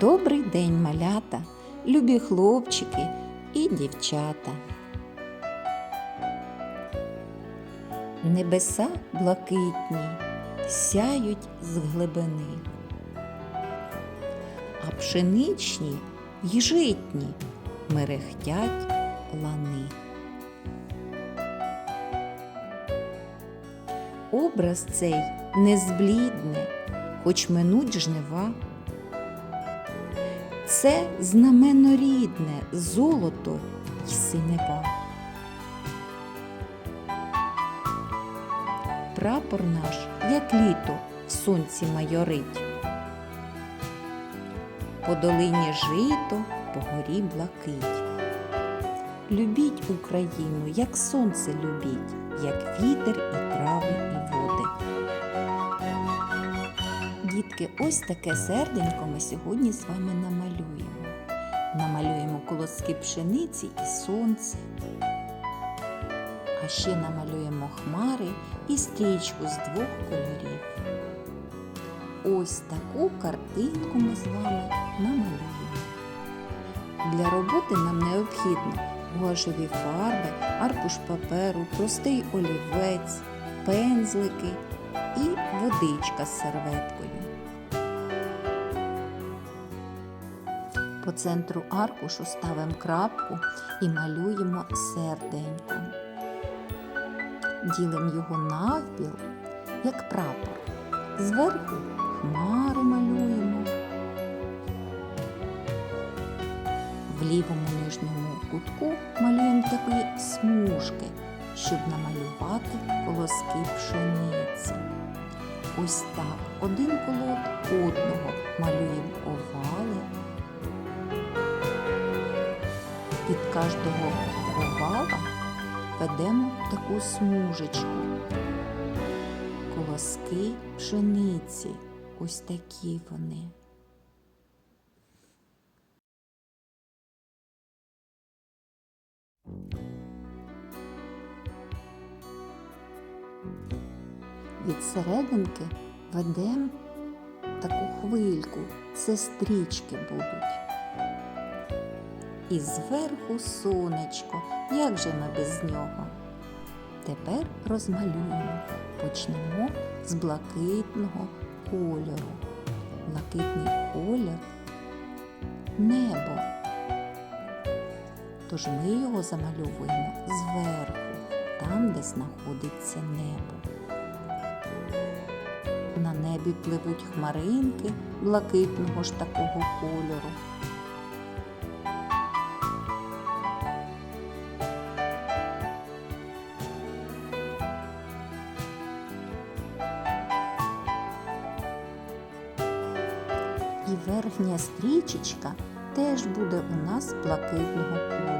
Добрий день, малята, любі хлопчики і дівчата. Небеса блакитні сяють з глибини, а пшеничні й житні мерехтять лани. Образ цей не зблідне, хоч минуть жнива. Це знамено рідне, золото й синева. Прапор наш, як літо, в сонці майорить. По долині жито, по горі блакить. Любіть Україну, як сонце любіть, як вітер і трави, і води. Дітки, ось таке серденько ми сьогодні з вами намалюємо. Намалюємо колоски пшениці і сонце. А ще намалюємо хмари і стрічку з двох кольорів. Ось таку картинку ми з вами намалюємо. Для роботи нам необхідно гуашеві фарби, аркуш паперу, простий олівець, пензлики і водичка з серветкою. По центру аркушу ставимо крапку і малюємо серденько. Ділимо його навпіл, як прапор. Зверху хмари малюємо. В лівому нижньому кутку малюємо такі смужки, щоб намалювати колоски пшениці. Ось так один коло одного малюємо овали. Від кожного овала ведемо таку смужечку. Колоски пшениці. Ось такі вони. Від серединки ведемо таку хвильку, це стрічки будуть. І зверху сонечко, як же ми без нього? Тепер розмалюємо. Почнемо з блакитного кольору. Блакитний колір небо. Тож ми його замальовуємо зверху, там, де знаходиться небо. Небі пливуть хмаринки блакитного ж такого кольору. І верхня стрічечка теж буде у нас блакитного кольору.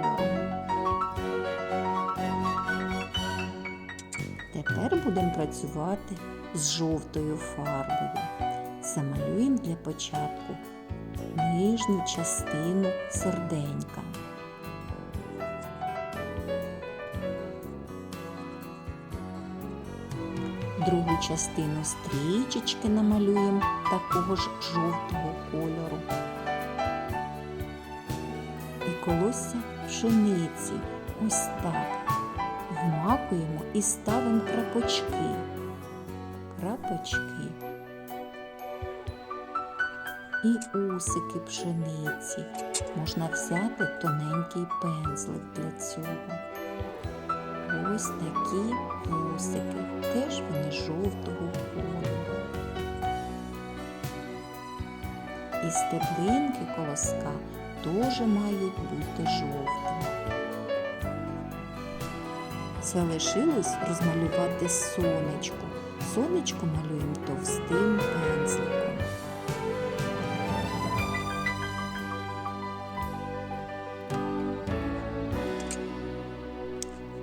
Тепер будемо працювати з жовтою фарбою. Замалюємо для початку нижню частину серденька. Другу частину стрічечки намалюємо такого ж жовтого кольору. І колосся пшениці ось так. Вмакуємо і ставимо крапочки. Крапочки. І усики пшениці. Можна взяти тоненький пензлик для цього. Ось такі вусики, теж вони жовтого кольору. І стеблинки колоска теж мають бути жовтими. Залишилось розмалювати сонечко. Сонечко малюємо товстим пензликом.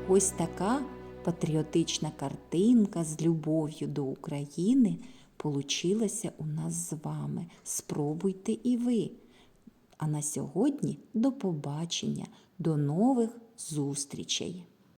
Ось така патріотична картинка з любов'ю до України получилася у нас з вами. Спробуйте і ви. А на сьогодні до побачення, до нових зустрічей!